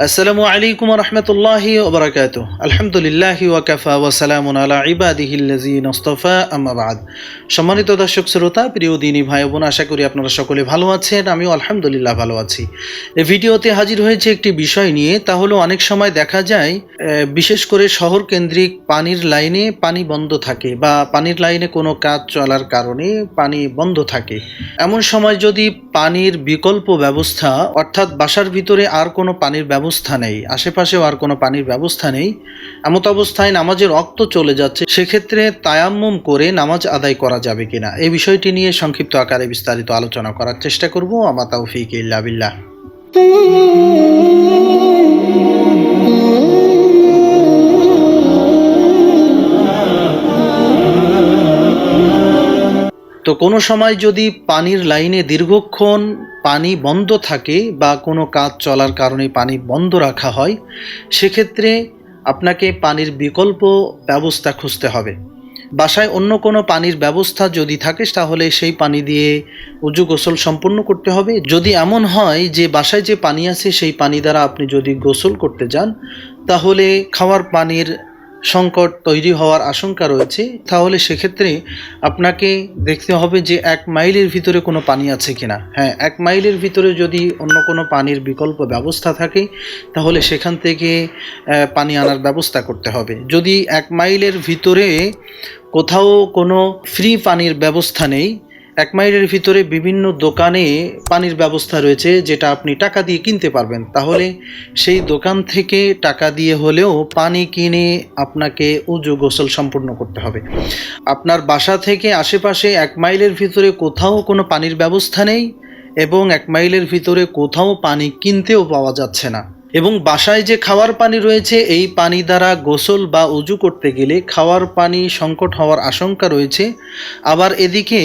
আসসালামু আলাইকুম রহমতুল্লাহি ওবরাকাত আলহামদুলিল্লাহ ওয়াকাফা ওয়াসালাম আলা ইবাদিহিল্লাজিন ওস্তফা আম্মাবাদ সম্মানিত দর্শক, শ্রোতা, প্রিয় দিনী ভাই বোন, আশা করি আপনারা সকলে ভালো আছেন, আমিও আলহামদুলিল্লাহ ভালো আছি। এই ভিডিওতে হাজির হয়েছে একটি বিষয় নিয়ে, তা হলো অনেক সময় দেখা যায় বিশেষ করে শহর কেন্দ্রিক পানির লাইনে পানি বন্ধ থাকে বা পানির লাইনে কোনো কাজ চলার কারণে পানি বন্ধ থাকে। এমন সময় যদি পানির বিকল্প ব্যবস্থা, অর্থাৎ বাসার ভিতরে আর কোনো পানির ব্যবস্থা নেই। আশেপাশেও আর কোনো পানির ব্যবস্থা নেই। এমত অবস্থায় নামাজের রক্ত চলে যাচ্ছে। সেক্ষেত্রে তায়াম্মুম করে নামাজ আদায় করা যাবে কিনা, এই বিষয়টি নিয়ে সংক্ষিপ্ত আকারে বিস্তারিত আলোচনা করার চেষ্টা করব। আমা তাওফিক ইল্লা বিল্লাহ। তো কোনো সময় যদি পানির লাইনে দীর্ঘক্ষণ পানি বন্ধ থাকে বা কোনো কাজ চলার কারণে পানি বন্ধ রাখা হয়, সেক্ষেত্রে আপনাকে পানির বিকল্প ব্যবস্থা খুঁজতে হবে। বাসায় অন্য কোনো পানির ব্যবস্থা যদি থাকে, তাহলে সেই পানি দিয়ে উজু গোসল সম্পূর্ণ করতে হবে। যদি এমন হয় যে বাসায় যে পানি আছে, সেই পানি দ্বারা আপনি যদি গোসল করতে যান, তাহলে খাওয়ার পানির সংকট তৈরি হওয়ার আশঙ্কা রয়েছে, তাহলে সেক্ষেত্রে আপনাকে দেখতে হবে যে এক মাইলের ভিতরে কোনো পানি আছে কিনা। হ্যাঁ এক মাইলের ভিতরে যদি অন্য কোনো পানির বিকল্প ব্যবস্থা থাকে, তাহলে সেখান থেকে পানি আনার ব্যবস্থা করতে হবে। যদি এক মাইলের ভিতরে কোথাও কোনো ফ্রি পানির ব্যবস্থা নেই এক মাইলের ভিতরে বিভিন্ন দোকানে পানির ব্যবস্থা রয়েছে, যেটা আপনি টাকা দিয়ে কিনতে পারবেন। তাহলে সেই দোকান থেকে টাকা দিয়ে হলেও পানি কিনে আপনাকে উজু গোসল সম্পূর্ণ করতে হবে। আপনার বাসা থেকে আশেপাশে এক মাইলের ভিতরে কোথাও কোনো পানির ব্যবস্থা নেই এবং এক মাইলের ভিতরে কোথাও পানি কিনতেও পাওয়া যাচ্ছে না। এবং বাসায় যে খাওয়ার পানি রয়েছে, এই পানি দ্বারা গোসল বা উজু করতে গেলে খাওয়ার পানি সংকট হওয়ার আশঙ্কা রয়েছে। আবার এদিকে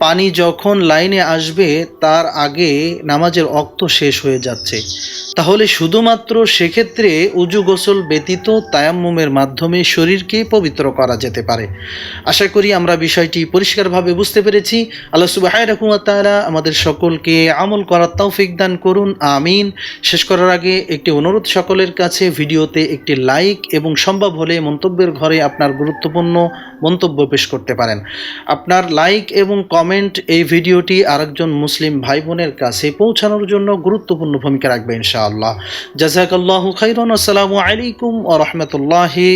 পানি যখন লাইনে আসবে, তার আগে নামাজের অক্ত শেষ হয়ে যাচ্ছে। তাহলে শুধুমাত্র সেক্ষেত্রে উজু গোসল ব্যতীত তায়াম্মুমের মাধ্যমে শরীরকে পবিত্র করা যেতে পারে। আশা করি আমরা বিষয়টি পরিষ্কারভাবে বুঝতে পেরেছি। আল্লাহ সুবাহ তাআলা আমাদের সকলকে আমল করার তৌফিক দান করুন। আমিন। শেষ করার আগে একটি অনুরোধ সকলের কাছে, ভিডিওতে একটি লাইক এবং সম্ভব হলে মন্তব্যের ঘরে আপনার গুরুত্বপূর্ণ মন্তব্য পেশ করতে পারেন। আপনার লাইক এবং কমেন্ট এই ভিডিওটি আরেকজন মুসলিম ভাই বোনের কাছে পৌঁছানোর জন্য গুরুত্বপূর্ণ ভূমিকা রাখবে ইনশাআল্লাহ। জাজাকাল্লাহ খাইরন। আসসালামু আলাইকুম ও রহমতুল্লাহি